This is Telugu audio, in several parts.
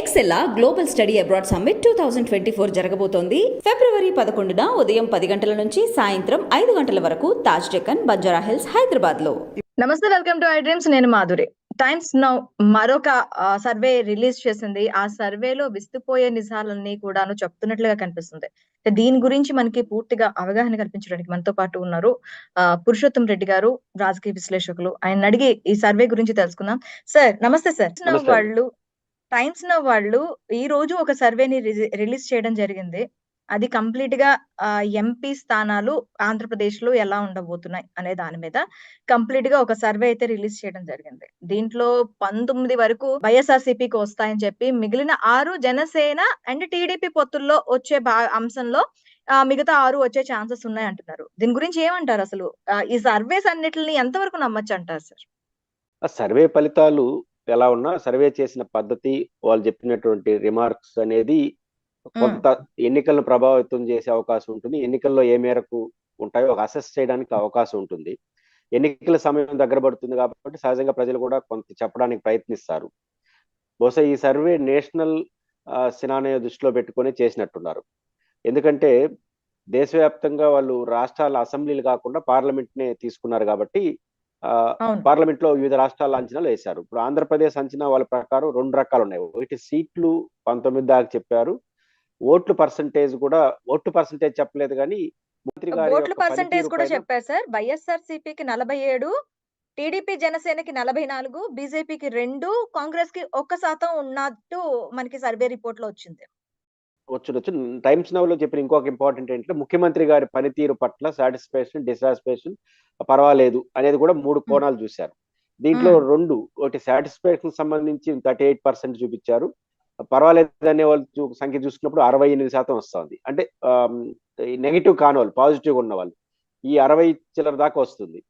ఎక్సెల్లా global study abroad summit two thousand twenty four జరగబోతోంది. ఫిబ్రవరి పదకొండున ఉదయం పది గంటల నుంచి సాయంత్రం ఐదు గంటల వరకు తాజ్ డెక్కన్ బంజారా హిల్స్ హైదరాబాద్లో నమస్తే వెల్కమ్ టు ఐ డ్రీమ్స్. నేను మాధురి. టైమ్స్ నౌ మరొక సర్వే రిలీజ్ చేసింది. ఆ సర్వేలో విస్తుపోయే నిజాలన్నీ కూడాను చెప్తున్నట్లుగా కనిపిస్తుంది. దీని గురించి మనకి పూర్తిగా అవగాహన కల్పించడానికి మనతో పాటు ఉన్నారు పురుషోత్తం రెడ్డి గారు రాజకీయ విశ్లేషకులు. ఆయన అడిగి ఈ సర్వే గురించి తెలుసుకుందాం. సార్ నమస్తే సార్. వాళ్ళు టైమ్స్ నౌ వాళ్ళు ఈ రోజు ఒక సర్వేని రిలీజ్ చేయడం జరిగింది. అది కంప్లీట్గా ఎంపీ స్థానాలు ఆంధ్రప్రదేశ్లో ఎలా ఉండబోతున్నాయి అనే దాని మీద కంప్లీట్గా ఒక సర్వే అయితే రిలీజ్ చేయడం జరిగింది. దీంట్లో పంతొమ్మిది వరకు వైఎస్ఆర్సీపీకి వస్తాయని చెప్పి మిగిలిన ఆరు జనసేన అండ్ టీడీపీ పొత్తుల్లో వచ్చే అంశంలో మిగతా ఆరు వచ్చే ఛాన్సెస్ ఉన్నాయి అంటున్నారు. దీని గురించి ఏమంటారు అసలు? ఈ సర్వేస్ అన్నిటిని ఎంతవరకు నమ్మొచ్చు అంటారు సార్? సర్వే ఫలితాలు ఎలా ఉన్నా సర్వే చేసిన పద్ధతి వాళ్ళు చెప్పినటువంటి రిమార్క్స్ అనేది కొంత ఎన్నికలను ప్రభావితం చేసే అవకాశం ఉంటుంది. ఎన్నికల్లో ఏ మేరకు ఉంటాయో ఒక అసెస్ చేయడానికి అవకాశం ఉంటుంది. ఎన్నికల సమయం దగ్గర పడుతుంది కాబట్టి సహజంగా ప్రజలు కూడా కొంత చెప్పడానికి ప్రయత్నిస్తారు. బహుశా ఈ సర్వే నేషనల్ సినానయ దృష్టిలో పెట్టుకొని చేసినట్టున్నారు. ఎందుకంటే దేశవ్యాప్తంగా వాళ్ళు రాష్ట్రాల అసెంబ్లీలు కాకుండా పార్లమెంట్ నే తీసుకున్నారు కాబట్టి పార్లమెంట్లో వివిధ రాష్ట్రాల అంచనాలు వేశారు. ఇప్పుడు ఆంధ్రప్రదేశ్ అంచనా వాళ్ళ ప్రకారం రెండు రకాలు ఉన్నాయి. ఒకటి సీట్లు పంతొమ్మిది దాకా చెప్పారు. ఓట్లు పర్సంటేజ్ కూడా ఓట్లు పర్సంటేజ్ చెప్పలేదు కానీ మంత్రి గారి ఓట్ల పర్సంటేజ్ కూడా చెప్పారు సార్. వైఎస్ఆర్ సిపికి నలభై ఏడు టీడీపీ జనసేనకి నలభై నాలుగు బీజేపీకి రెండు కాంగ్రెస్కి ఒక్క శాతం ఉన్నట్టు మనకి సర్వే రిపోర్ట్లో వచ్చింది. వచ్చు వచ్చు టైమ్స్ నవ్లో చెప్పిన ఇంకొక ఇంపార్టెంట్ ఏంటంటే ముఖ్యమంత్రి గారి పనితీరు పట్ల సాటిస్ఫాక్షన్ డిసాటిస్ఫాక్షన్ పర్వాలేదు అనేది కూడా మూడు కోణాలు చూశారు. దీంట్లో. రెండు ఒకటి సాటిస్ఫాక్షన్ సంబంధించి థర్టీ ఎయిట్ పర్సెంట్ చూపించారు. పర్వాలేదు అనే వాళ్ళు సంఖ్య చూసుకున్నప్పుడు అరవై ఎనిమిది శాతం వస్తుంది. అంటే నెగిటివ్ కాని వాళ్ళు పాజిటివ్ ఉన్న వాళ్ళు ఈ అరవై చిల్లర దాకా వస్తుంది.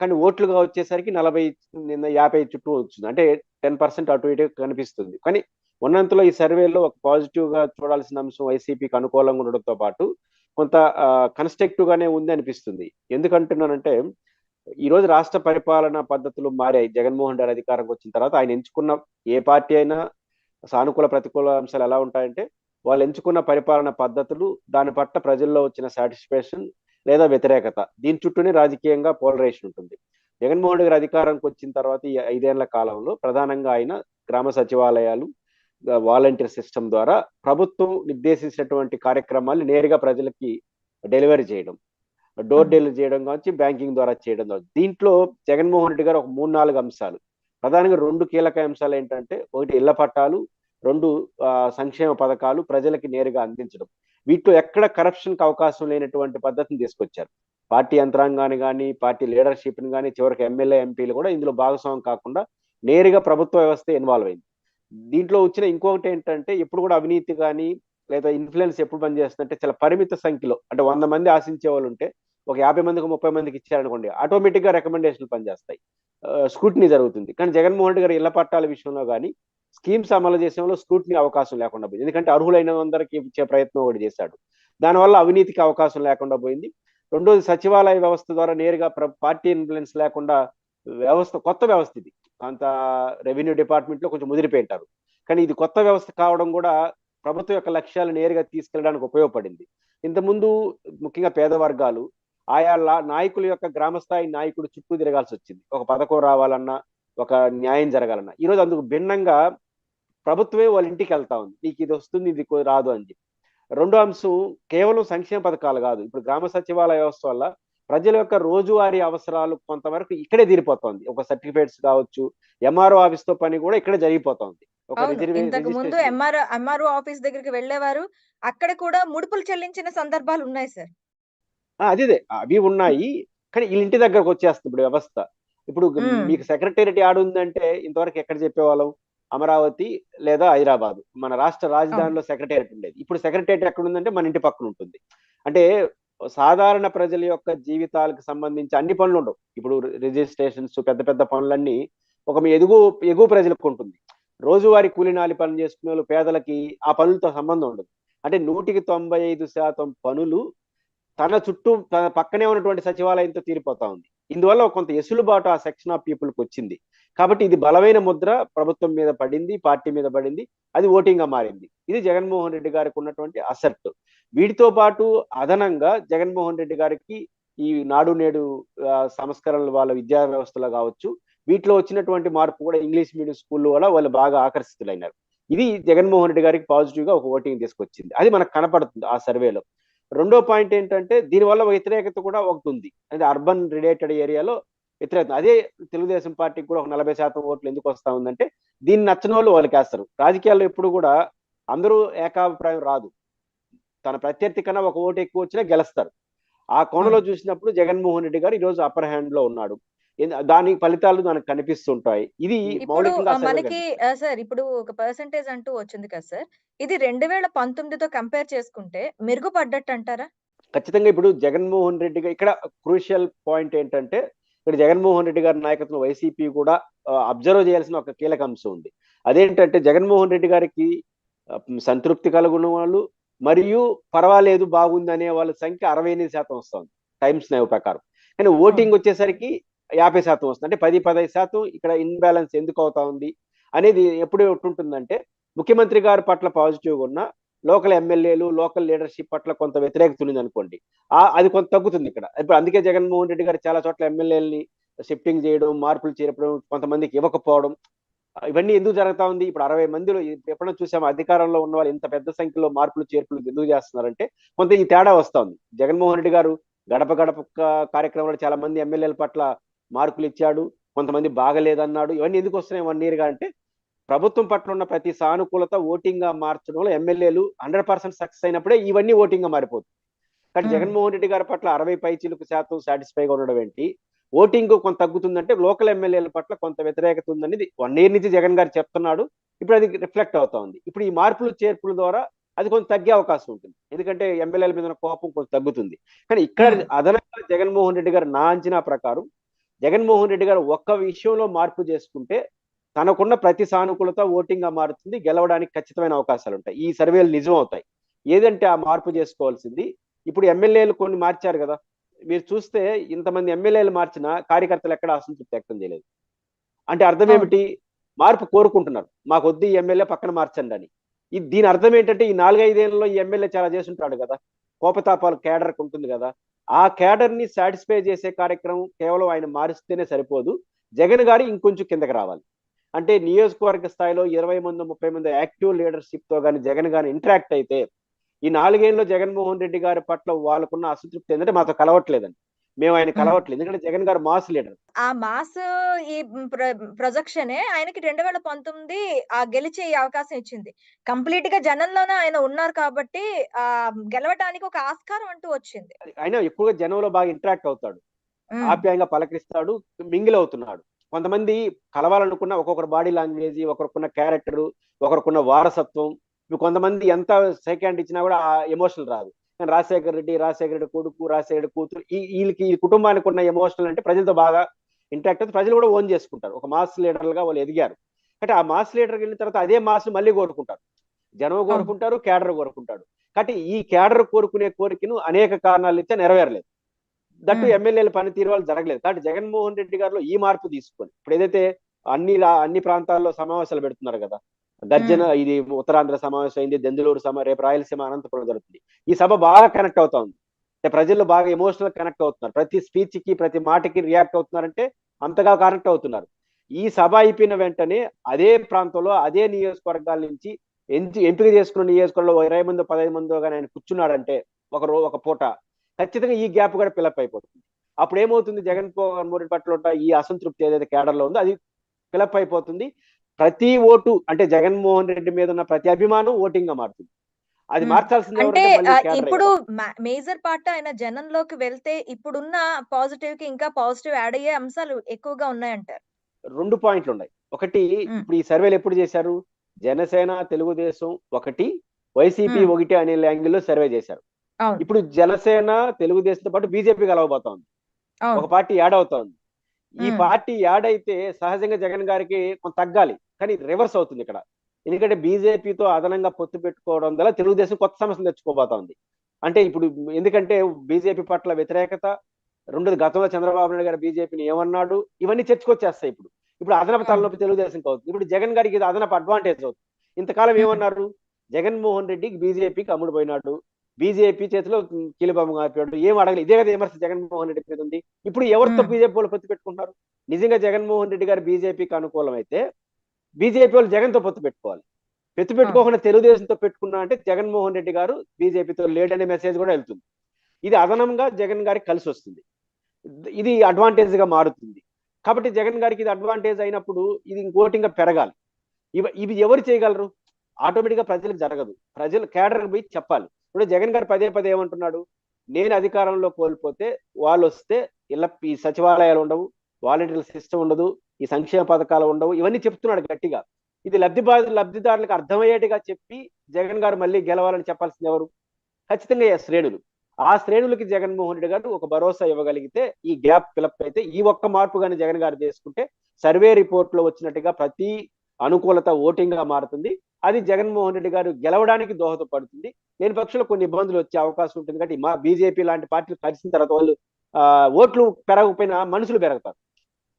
కానీ ఓట్లుగా వచ్చేసరికి నలభై నిన్న యాభై చుట్టూ వచ్చింది. అంటే టెన్ పర్సెంట్ అటు ఇటు కనిపిస్తుంది. కానీ ఉన్నంతలో ఈ సర్వేలో ఒక పాజిటివ్గా చూడాల్సిన అంశం వైసీపీకి అనుకూలంగా ఉండడంతో పాటు కొంత కన్స్ట్రక్టివ్ గానే ఉంది అనిపిస్తుంది. ఎందుకంటున్నానంటే ఈ రోజు రాష్ట్ర పరిపాలన పద్ధతులు మారాయి. జగన్మోహన్ రెడ్డి అధికారంకి వచ్చిన తర్వాత ఆయన ఎంచుకున్న ఏ పార్టీ అయినా సానుకూల ప్రతికూల అంశాలు ఎలా ఉంటాయంటే వాళ్ళు ఎంచుకున్న పరిపాలన పద్ధతులు దాని పట్ల ప్రజల్లో వచ్చిన సాటిస్ఫాక్షన్ లేదా వ్యతిరేకత. దీని చుట్టూనే రాజకీయంగా పోలరైజేషన్ ఉంటుంది. జగన్మోహన్ రెడ్డి గారు అధికారంకి వచ్చిన తర్వాత ఈ ఐదేళ్ళ కాలంలో ప్రధానంగా ఆయన గ్రామ సచివాలయాలు వాలంటీర్ సిస్టమ్ ద్వారా ప్రభుత్వం నిర్దేశించినటువంటి కార్యక్రమాలు నేరుగా ప్రజలకి డెలివరీ చేయడం డోర్. డెలివరీ చేయడం కావచ్చు బ్యాంకింగ్ ద్వారా చేయడం కావచ్చు. దీంట్లో జగన్మోహన్ రెడ్డి గారు ఒక మూడు నాలుగు అంశాలు. ప్రధానంగా రెండు కీలక అంశాలు ఏంటంటే ఒకటి ఇళ్ళ పట్టాలు రెండు సంక్షేమ పథకాలు ప్రజలకి నేరుగా అందించడం. వీటిలో ఎక్కడ కరప్షన్కి అవకాశం లేనటువంటి పద్ధతిని తీసుకొచ్చారు. పార్టీ యంత్రాంగాన్ని కానీ పార్టీ లీడర్షిప్ని కానీ చివరికి ఎమ్మెల్యే ఎంపీలు కూడా ఇందులో భాగస్వామ్యం కాకుండా నేరుగా ప్రభుత్వ వ్యవస్థ ఇన్వాల్వ్ అయింది. దీంట్లో వచ్చిన ఇంకొకటి ఏంటంటే ఎప్పుడు కూడా అవినీతి కానీ లేదా ఇన్ఫ్లుయెన్స్ ఎప్పుడు పనిచేస్తుందంటే చాలా పరిమిత సంఖ్యలో అంటే వంద మంది ఆశించే వాళ్ళు ఉంటే ఒక యాభై మందికి ముప్పై మందికి ఇచ్చారనుకోండి ఆటోమేటిక్గా రికమెండేషన్లు పనిచేస్తాయి స్క్రూటినీ జరుగుతుంది. కానీ జగన్మోహన్ రెడ్డి గారు ఇళ్ళ పట్టాల విషయంలో కానీ స్కీమ్స్ అమలు చేసేలో స్క్రూటినీ అవకాశం లేకుండా పోయింది. ఎందుకంటే అర్హులైన అందరికీ ఇచ్చే ప్రయత్నం ఒకటి చేశాడు. దానివల్ల అవినీతికి అవకాశం లేకుండా పోయింది. రెండోది సచివాలయ వ్యవస్థ ద్వారా నేరుగా ప్ర- పార్టీ ఇన్ఫ్లుయెన్స్ లేకుండా వ్యవస్థ కొత్త వ్యవస్థ ఇది. అంత రెవెన్యూ డిపార్ట్మెంట్లో కొంచెం ముదిరిపోయింటారు. కానీ ఇది కొత్త వ్యవస్థ కావడం కూడా ప్రభుత్వం యొక్క లక్ష్యాలు నేరుగా తీసుకెళ్ళడానికి ఉపయోగపడింది. ఇంతకుముందు ముఖ్యంగా పేద వర్గాలు ఆయా నాయకుల యొక్క గ్రామ స్థాయి నాయకుడు చుట్టూ తిరగాల్సి వచ్చింది. ఒక పథకం రావాలన్నా ఒక న్యాయం జరగాలన్నా. ఈ రోజు అందుకు భిన్నంగా ప్రభుత్వమే వాళ్ళ ఇంటికి వెళ్తా ఉంది. నీకు ఇది వస్తుంది ఇది రాదు అని చెప్పి. రెండో అంశం కేవలం సంక్షేమ పథకాలు కాదు. ఇప్పుడు గ్రామ సచివాలయ వ్యవస్థ వల్ల ప్రజల యొక్క రోజువారీ అవసరాలు కొంతవరకు ఇక్కడే తీరిపోతుంది. ఒక సర్టిఫికేట్స్ కావచ్చు ఎంఆర్ఓ ఆఫీస్తో పని కూడా ఇక్కడే జరిగిపోతుంది. ఇంతకు ముందు రిజిస్ట్రేషన్. ఎంఆర్ ఎంఆర్ఓ ఆఫీస్ దగ్గరికి వెళ్ళేవారు. అక్కడ కూడా ముడుపులు చెల్లించిన సందర్భాలు ఉన్నాయి సార్. ఆ, అదే అదే. అవి ఉన్నాయి. కానీ వీళ్ళ ఇంటి దగ్గరకు వచ్చేస్తుంది ఇప్పుడు వ్యవస్థ. ఇప్పుడు. మీకు సెక్రటేరియట్ యాడ్ ఉందంటే ఇంతవరకు ఎక్కడ చెప్పేవాళ్ళం? అమరావతి లేదా హైదరాబాద్. మన రాష్ట్ర రాజధానిలో సెక్రటేరియట్ ఉండేది. ఇప్పుడు సెక్రటేరియట్ ఎక్కడ ఉందంటే మన ఇంటి పక్కన ఉంటుంది. అంటే సాధారణ ప్రజల యొక్క జీవితాలకు సంబంధించి అన్ని పనులు ఉండవు. ఇప్పుడు రిజిస్ట్రేషన్స్ పెద్ద పెద్ద పనులన్నీ ఒక మీ ఎదుగు ఎగువ ప్రజలకు ఉంటుంది. రోజువారీ కూలినాలి పనులు చేసుకునే వాళ్ళు పేదలకి ఆ పనులతో సంబంధం ఉండదు. అంటే నూటికి తొంభై ఐదు శాతం పనులు తన చుట్టూ తన పక్కనే ఉన్నటువంటి సచివాలయంతో తీరిపోతా ఉంది. ఇందువల్ల కొంత ఎసులుబాటు ఆ సెక్షన్ ఆఫ్ పీపుల్కి వచ్చింది. కాబట్టి ఇది బలమైన ముద్ర ప్రభుత్వం మీద పడింది పార్టీ మీద పడింది అది ఓటింగ్గా మారింది. ఇది జగన్మోహన్ రెడ్డి గారికి ఉన్నటువంటి అసెట్. వీటితో పాటు అదనంగా జగన్మోహన్ రెడ్డి గారికి ఈ నాడు నేడు సంస్కరణలు వాళ్ళ విద్యా వ్యవస్థలో కావచ్చు వీటిలో వచ్చినటువంటి మార్పు కూడా ఇంగ్లీష్ మీడియం స్కూల్ వల్ల వాళ్ళు బాగా ఆకర్షితులైనారు. ఇది జగన్మోహన్ రెడ్డి గారికి పాజిటివ్గా ఒక ఓటింగ్ తీసుకొచ్చింది. అది మనకు కనపడుతుంది ఆ సర్వేలో. రెండో పాయింట్ ఏంటంటే దీనివల్ల వ్యతిరేకత కూడా ఒకటి ఉంది. అంటే అర్బన్ రిలేటెడ్ ఏరియాలో వ్యతిరేకత. అదే తెలుగుదేశం పార్టీకి కూడా ఒక నలభై శాతం ఓట్లు ఎందుకు వస్తా ఉందంటే దీన్ని నచ్చిన వాళ్ళు వాళ్ళకి వేస్తారు రాజకీయాల్లో ఎప్పుడు కూడా అందరూ ఏకాభిప్రాయం రాదు. తన ప్రత్యర్థి కన్నా ఒక ఓటు ఎక్కువ వచ్చినా గెలుస్తారు. ఆ కోణంలో చూసినప్పుడు జగన్మోహన్ రెడ్డి గారు ఈ రోజు అప్పర్ హ్యాండ్లో ఉన్నాడు దాని ఫలితాలు మనకు కనిపిస్తుంటాయి. ఇది మనకి సార్ ఇప్పుడు ఒక పర్సంటేజ్ అంటూ వచ్చింది కదా సార్. ఇది రెండు వేల పంతొమ్మిదితో కంపేర్ చేసుకుంటే మెరుగుపడ్డట్టు అంటారా ఖచ్చితంగా ఇప్పుడు జగన్మోహన్ రెడ్డి గారు ఇక్కడ క్రూషియల్ పాయింట్ ఏంటంటే ఇక్కడ జగన్మోహన్ రెడ్డి గారి నాయకత్వం వైసీపీ కూడా అబ్జర్వ్ చేయాల్సిన ఒక కీలక అంశం ఉంది. అదేంటంటే జగన్మోహన్ రెడ్డి గారికి సంతృప్తి కలుగున్న వాళ్ళు మరియు పర్వాలేదు బాగుంది అనే వాళ్ళ సంఖ్య అరవై ఎనిమిది శాతం వస్తుంది టైమ్స్ నైవ్ ప్రకారం. కానీ ఓటింగ్ వచ్చేసరికి యాభై శాతం వస్తుంది. అంటే పది పదహైదు శాతం ఇక్కడ ఇన్బ్యాలెన్స్ ఎందుకు అవుతా ఉంది అనేది ఎప్పుడు ఉంటుందంటే ముఖ్యమంత్రి గారి పట్ల పాజిటివ్గా ఉన్న లోకల్ ఎమ్మెల్యేలు లోకల్ లీడర్షిప్ పట్ల కొంత వ్యతిరేకత ఉంది అనుకోండి. ఆ అది కొంత తగ్గుతుంది ఇక్కడ. ఇప్పుడు అందుకే జగన్మోహన్ రెడ్డి గారు చాలా చోట్ల ఎమ్మెల్యేలని షిఫ్టింగ్ చేయడం మార్పులు చేయడం కొంతమందికి ఇవ్వకపోవడం ఇవన్నీ ఎందుకు జరుగుతా ఉంది? ఇప్పుడు అరవై మందిలో ఎప్పుడైనా చూసాము? అధికారంలో ఉన్న వాళ్ళు ఇంత పెద్ద సంఖ్యలో మార్పులు చేర్పులు ఎందుకు చేస్తున్నారంటే కొంత ఈ తేడా వస్తా ఉంది జగన్మోహన్ రెడ్డి గారు గడప గడప కార్యక్రమంలో చాలా మంది ఎమ్మెల్యేల పట్ల మార్కులు ఇచ్చాడు కొంతమంది బాగలేదన్నాడు. ఇవన్నీ ఎందుకు వస్తున్నాయి? వన్ ఇయర్గా అంటే ప్రభుత్వం పట్ల ఉన్న ప్రతి సానుకూలత ఓటింగ్గా మార్చడంలో ఎమ్మెల్యేలు హండ్రెడ్ పర్సెంట్ సక్సెస్ అయినప్పుడే ఇవన్నీ ఓటింగ్గా మారిపోతుంది. కానీ. జగన్మోహన్ రెడ్డి గారి పట్ల అరవై పై చిలుకు శాతం సాటిస్ఫైగా ఉండడం ఏంటి? ఓటింగ్ కొంత తగ్గుతుందంటే లోకల్ ఎమ్మెల్యేల పట్ల కొంత వ్యతిరేకత ఉందనేది వన్ ఇయర్ నుంచి జగన్ గారు చెప్తున్నాడు. ఇప్పుడు అది రిఫ్లెక్ట్ అవుతా ఉంది. ఇప్పుడు ఈ మార్పులు చేర్పుల ద్వారా అది కొంచెం తగ్గే అవకాశం ఉంటుంది. ఎందుకంటే ఎమ్మెల్యేల మీద కోపం కొంచెం తగ్గుతుంది. కానీ ఇక్కడ Hmm. అదనంగా జగన్మోహన్ రెడ్డి గారు నా అంచనా ప్రకారం జగన్మోహన్ రెడ్డి గారు ఒక్క విషయంలో మార్పు చేసుకుంటే తనకున్న ప్రతి సానుకూలత ఓటింగ్గా మారుతుంది. గెలవడానికి ఖచ్చితమైన అవకాశాలు ఉంటాయి. ఈ సర్వేలు నిజం అవుతాయి. ఏదంటే ఆ మార్పు చేసుకోవాల్సింది. ఇప్పుడు ఎమ్మెల్యేలు కొన్ని మార్చారు కదా. మీరు చూస్తే ఇంతమంది ఎమ్మెల్యేలు మార్చిన కార్యకర్తలు ఎక్కడ అసంతృప్తి వ్యక్తం చేయలేదు. అంటే అర్థం. ఏమిటి? మార్పు కోరుకుంటున్నారు. మాకు వద్దు ఈ ఎమ్మెల్యే పక్కన మార్చండి అని. ఇది దీని అర్థం ఏంటంటే ఈ నాలుగైదేళ్ళలో ఈ ఎమ్మెల్యే చాలా చేస్తుంటాడు కదా. కోపతాపాలు కేడర్ ఉంటుంది కదా. ఆ కేడర్ని సాటిస్ఫై చేసే కార్యక్రమం కేవలం ఆయన మారిస్తేనే సరిపోదు. జగన్ గారు ఇంకొంచెం కిందకి రావాలి. అంటే నియోజకవర్గ స్థాయిలో ఇరవై మంది ముప్పై మంది యాక్టివ్ లీడర్షిప్తో కానీ జగన్ గాని ఇంటరాక్ట్ అయితే ఈ నాలుగేళ్ళలో జగన్మోహన్ రెడ్డి గారి పట్ల వాళ్ళకున్న అసంతృప్తి ఏంటంటే మాతో కలవట్లేదండి. మేము ఆయన కలవట్లేదు. ఎందుకంటే జగన్ గారు మాస్ లీడర్. ఆ మాస్ ఈ ప్రొజెక్షనే ఆయనకి రెండు వేల పంతొమ్మిది ఆ గెలిచే అవకాశం ఇచ్చింది. కంప్లీట్గా జనంలోనే ఆయన ఉన్నారు కాబట్టి ఆ గెలవటానికి ఒక ఆస్కారం అంటూ వచ్చింది. ఆయన ఎక్కువగా జనంలో బాగా ఇంటరాక్ట్ అవుతాడు. ఆప్యాయంగా పలకరిస్తాడు మింగిల్ అవుతున్నాడు. కొంతమంది కలవాలనుకున్న ఒక్కొక్కరు బాడీ లాంగ్వేజ్ ఒకరికున్న క్యారెక్టర్ ఒకరికున్న వారసత్వం ఇప్పుడు కొంతమంది ఎంత సెకండ్ ఇచ్చినా కూడా ఆ ఎమోషనల్ రాదు. కానీ రాజశేఖర రెడ్డి రాజశేఖర రెడ్డి కొడుకు రాజశేఖర రెడ్డి కూతురు ఈ వీళ్ళకి ఈ కుటుంబానికి ఉన్న ఎమోషనల్ అంటే ప్రజలతో బాగా ఇంటరాక్ట్ అవుతుంది ప్రజలు కూడా ఓన్ చేసుకుంటారు. ఒక మాస్ లీడర్లుగా వాళ్ళు ఎదిగారు. అంటే ఆ మాస్ లీడర్కి వెళ్ళిన తర్వాత అదే మాస్ మళ్ళీ కోరుకుంటారు. జనం కోరుకుంటారు కేడర్ కోరుకుంటాడు కాబట్టి ఈ కేడర్ కోరుకునే కోరికను అనేక కారణాలు ఇచ్చా నెరవేరలేదు. That Hmm. ఎమ్మెల్యేల పనితీరు వాళ్ళు జరగలేదు. కాబట్టి జగన్మోహన్ రెడ్డి గారిలో ఈ మార్పు తీసుకొని ఇప్పుడు ఏదైతే అన్ని అన్ని ప్రాంతాల్లో సమావేశాలు పెడుతున్నారు కదా గర్జన ఇది ఉత్తరాంధ్ర సమావేశం అయింది దెందులూరు సమ రేపు రాయలసీమ అనంతపురం జరుగుతుంది. ఈ సభ బాగా కనెక్ట్ అవుతా ఉంది. అంటే ప్రజలు బాగా ఎమోషనల్ కనెక్ట్ అవుతున్నారు. ప్రతి స్పీచ్కి ప్రతి మాటకి రియాక్ట్ అవుతున్నారంటే అంతగా కనెక్ట్ అవుతున్నారు. ఈ సభ అయిపోయిన వెంటనే అదే ప్రాంతంలో అదే నియోజకవర్గాల నుంచి ఎంచి ఎంపిక చేసుకున్న నియోజకవర్గంలో ఇరవై మంది పదహైదు మంది కానీ ఆయన కూర్చున్నాడంటే ఒక రో ఒక పూట ఖచ్చితంగా ఈ గ్యాప్ కూడా పిలప్ అయిపోతుంది. అప్పుడు ఏమవుతుంది జగన్ మోహన్ రెడ్డి పట్ల ఈ అసంతృప్తి ఏదైతే కేడర్లో ఉందో అది ఫిలప్ అయిపోతుంది. ప్రతి ఓటు అంటే జగన్మోహన్ రెడ్డి మీద ఉన్న ప్రతి అభిమానం ఓటింగ్గా మారుతుంది అది. మార్చాల్సింది అంటే ఇప్పుడు. మేజర్ పార్ట్ ఆయన జనంలోకి వెళ్తే ఇప్పుడున్న పాజిటివ్కి ఇంకా పాజిటివ్ యాడ్ అయ్యే అంశాలు ఎక్కువగా ఉన్నాయంటారు రెండు పాయింట్లు ఉన్నాయి ఒకటి. ఇప్పుడు ఈ సర్వేలు ఎప్పుడు చేశారు జనసేన తెలుగుదేశం ఒకటి వైసీపీ. ఒకటి అనే యాంగిల్లో సర్వే చేశారు ఇప్పుడు జనసేన తెలుగుదేశంతో పాటు బీజేపీ కలవబోతా ఉంది ఒక పార్టీ యాడ్ అవుతా ఉంది ఈ. పార్టీ యాడ్ అయితే సహజంగా జగన్ గారికి కొంత తగ్గాలి కానీ రివర్స్ అవుతుంది ఇక్కడ. ఎందుకంటే బీజేపీతో అదనంగా పొత్తు పెట్టుకోవడం వల్ల తెలుగుదేశం కొత్త సమస్యలు తెచ్చుకోబోతా ఉంది. అంటే ఇప్పుడు ఎందుకంటే బీజేపీ పట్ల వ్యతిరేకత రెండోది గతంలో చంద్రబాబు నాయుడు గారు బీజేపీని ఏమన్నాడు ఇవన్నీ చర్చకొచ్చేస్తాయి ఇప్పుడు. ఇప్పుడు అదనపు. తలనొప్పి తెలుగుదేశం అవుతుంది. ఇప్పుడు జగన్ గారికి ఇది అదనపు అడ్వాంటేజ్ అవుతుంది. ఇంతకాలం. ఏమన్నారు? జగన్మోహన్ రెడ్డికి బీజేపీకి అమ్ముడు పోయినాడు. బీజేపీ చేతిలో కీలుబొమ్మ కాపాడు ఏం అడగలేదు. ఇదే కదా విమర్శ జగన్మోహన్ రెడ్డి మీద ఉంది. ఇప్పుడు ఎవరితో. బీజేపీ వాళ్ళు పొత్తు పెట్టుకుంటున్నారు? నిజంగా జగన్మోహన్ రెడ్డి గారు బీజేపీకి అనుకూలం అయితే బీజేపీ వాళ్ళు జగన్తో పొత్తు పెట్టుకోవాలి. పొత్తు పెట్టుకోకుండా తెలుగుదేశంతో పెట్టుకున్నా అంటే జగన్మోహన్ రెడ్డి గారు బీజేపీతో లేడనే మెసేజ్ కూడా వెళ్తుంది. ఇది అదనంగా జగన్ గారికి కలిసి వస్తుంది. ఇది అడ్వాంటేజ్గా మారుతుంది. కాబట్టి జగన్ గారికి ఇది అడ్వాంటేజ్ అయినప్పుడు ఇది ఇంకోటి ఇంకా పెరగాలి. ఇవి ఇవి ఎవరు చేయగలరు? ఆటోమేటిక్గా ప్రజలకు జరగదు. ప్రజలు కేడర్ పోయి చెప్పాలి. ఇప్పుడు జగన్ గారు పదే పదే ఏమంటున్నాడు? నేను అధికారంలో కోల్పోతే వాళ్ళు వస్తే ఇలా ఈ సచివాలయాలు ఉండవు వాలంటీర్ సిస్టమ్ ఉండదు ఈ సంక్షేమ పథకాలు ఉండవు. ఇవన్నీ చెప్తున్నాడు గట్టిగా. ఇది లబ్ధి లబ్ధిదారులకు అర్థమయ్యేట్టుగా చెప్పి జగన్ గారు మళ్ళీ గెలవాలని చెప్పాల్సింది ఎవరు? ఖచ్చితంగా ఈ శ్రేణులు. ఆ శ్రేణులకి జగన్మోహన్ రెడ్డి గారు ఒక భరోసా ఇవ్వగలిగితే ఈ గ్యాప్ ఫిలప్ అయితే ఈ ఒక్క మార్పు కానీ జగన్ గారు చేసుకుంటే సర్వే రిపోర్ట్లో వచ్చినట్టుగా ప్రతి అనుకూలత ఓటింగ్గా మారుతుంది. అది జగన్మోహన్ రెడ్డి గారు గెలవడానికి దోహదపడుతుంది. లేని పక్షంలో కొన్ని ఇబ్బందులు వచ్చే అవకాశం ఉంటుంది. కాబట్టి మా బీజేపీ లాంటి పార్టీలు కలిసిన తర్వాత వాళ్ళు ఆ, ఓట్లు పెరగకపోయినా మనుషులు పెరుగుతారు.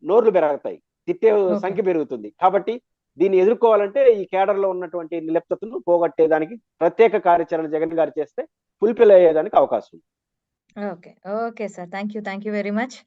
నోర్లు పెరుగుతాయి. తిట్టే సంఖ్య పెరుగుతుంది. కాబట్టి దీన్ని ఎదుర్కోవాలంటే ఈ కేడర్లో ఉన్నటువంటి నిలబ్దతను పోగొట్టేదానికి ప్రత్యేక కార్యాచరణ జగన్ గారు చేస్తే ఫుల్ఫిల్ అయ్యేదానికి అవకాశం okay. Okay sir. Thank you thank you very much.